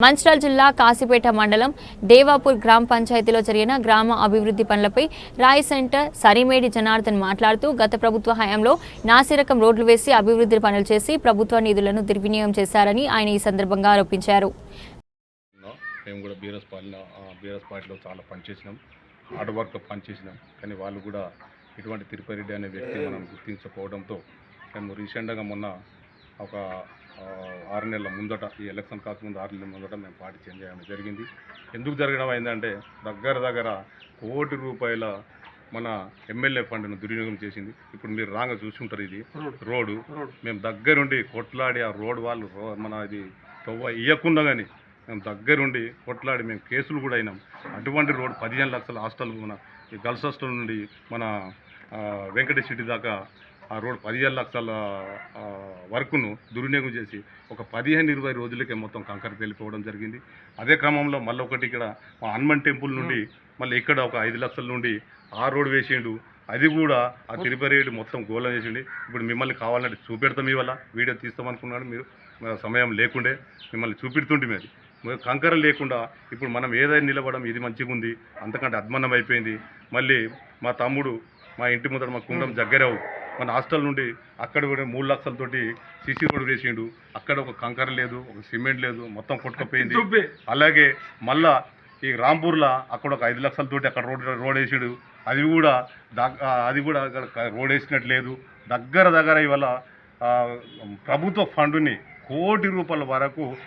మంచిర్యాల జిల్లా కాశీపేట మండలం దేవాపూర్ గ్రామ పంచాయతీలో జరిగిన గ్రామ అభివృద్ధి పనులపై రాయ్ సెంటర్ సరిమేడి జనార్దన్ మాట్లాడుతూ గత ప్రభుత్వ హయాంలో నాసిరకం రోడ్లు వేసి అభివృద్ధి పనులు చేసి ప్రభుత్వ నిధులను దుర్వినియోగం చేశారని ఆయన ఈ సందర్భంగా ఆరోపించారు. మేము కూడా బీఆర్ఎస్ బీఆర్ఎస్ పార్టీలో చాలా పనిచేసినాం హార్డ్ వర్క్ పనిచేసినాం కానీ వాళ్ళు కూడా ఇటువంటి తిరుపతి రెడ్డి అనే వ్యక్తి మనం గుర్తించకపోవడంతో మేము రీసెంట్గా మొన్న ఒక ఆరు నెలల ముందట ఈ ఎలక్షన్ కాకముందు ఆరు నెలల ముందట మేము పార్టీ చేంజ్ చేయడం జరిగింది. ఎందుకు జరగడం అయిందంటే దగ్గర దగ్గర కోటి రూపాయల మన ఎమ్మెల్యే ఫండ్ను దుర్వినియోగం చేసింది. ఇప్పుడు మీరు రాగా చూసుకుంటారు ఇది. రోడ్డు. మేము దగ్గరుండి కొట్లాడి ఆ రోడ్ వాళ్ళు రో- మన ఇది తవ్వ ఇవ్వకుండా కానీ మేము దగ్గరుండి కొట్లాడి మేము కేసులు కూడా అయినాం. అటువంటి రోడ్ పదిహేను లక్షల హాస్టల్ మన ఈ గర్ల్స్ హాస్టల్ నుండి మన వెంకటేశ్వరి దాకా ఆ రోడ్ పదిహేను లక్షల వర్కును దుర్వినియోగం చేసి ఒక పదిహేను ఇరవై రోజులకే మొత్తం కంకర తెలిపోవడం జరిగింది. అదే క్రమంలో మళ్ళీ ఒకటి ఇక్కడ మా హనుమాన్ టెంపుల్ నుండి మళ్ళీ ఇక్కడ ఒక ఐదు లక్షల నుండి ఆ రోడ్ వేసిండు. అది కూడా ఆ తిరుపతి మొత్తం గోళం చేసిండి. ఇప్పుడు మిమ్మల్ని కావాలంటే చూపెడతాం ఇవాళ. వీడియో తీస్తామనుకున్నాడు మీరు. సమయం లేకుండే మిమ్మల్ని చూపెడుతుంటే అది కంకర లేకుండా ఇప్పుడు మనం ఏదైనా నిలబడడం ఇది మంచిగా ఉంది అంతకంటే అద్మనం అయిపోయింది. మళ్ళీ మా తమ్ముడు మా ఇంటి ముందర మా కుండం జగ్గరావు మన హాస్టల్ నుండి అక్కడ కూడా మూడు లక్షలతోటి సిసి రోడ్ వేసిండు. అక్కడ ఒక కంకర లేదు ఒక సిమెంట్ లేదు మొత్తం కొట్టుకుపోయింది. అలాగే మళ్ళా ఈ రాంపూర్లో అక్కడ ఒక ఐదు లక్షలతోటి అక్కడ రోడ్ రోడ్ వేసాడు. అది కూడా అది కూడా రోడ్ వేసినట్టు లేదు. దగ్గర దగ్గర ఇవాళ ప్రభుత్వ ఫండుని కోటి రూపాయల వరకు